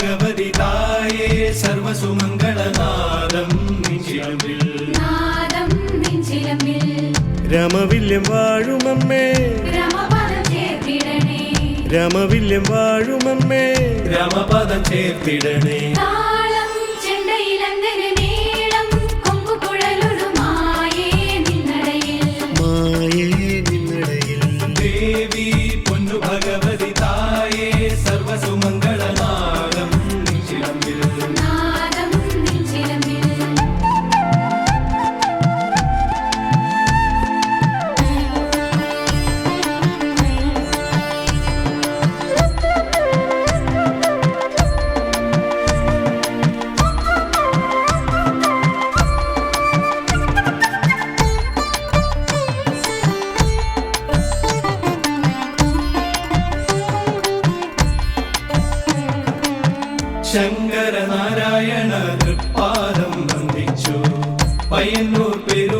ഭഗവതി തായേ സർവസുമംഗളനാദം നിഞ്ചിലമ്പിൽ. രമവില്യം വാഴുമമ്മേ. രമവില്യം വാഴുമമ്മേ. രമപദം ചേർത്തിടണേ. മായേ നിന്നടയിൽ. ദേവി പൊന്നു ഭഗവ ശങ്കരനാരായണ തൃപ്പാദം വന്ദിച്ചു. പയ്യന്നൂർ പെരു